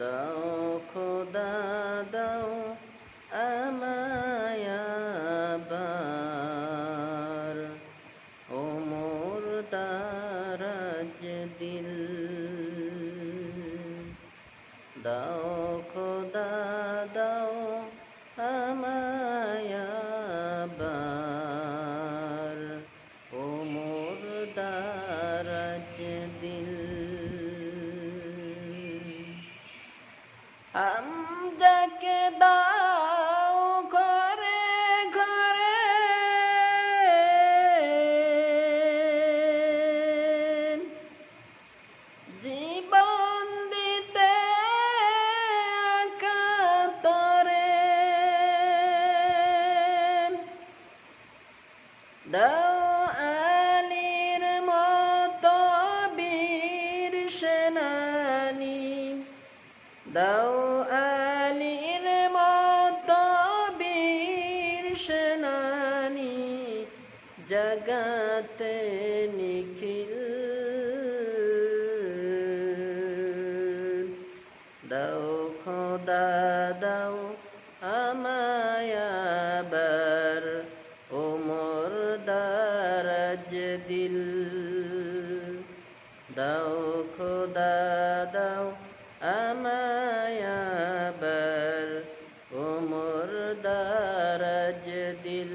দাও খোদা দাও আমায়াবার ও মোর দারাজ দিল আমজাকে দাও ঘরে ঘরে জীবন দিতে কাতরে দাও দাও আলীর মতো বীর সেনানী, জগতে নিখিল। দাও খোদা, দাও আমায়াবার ও মোর দারাজ দিল। দাও খোদা, দাও ও মোর দারাজ দিল।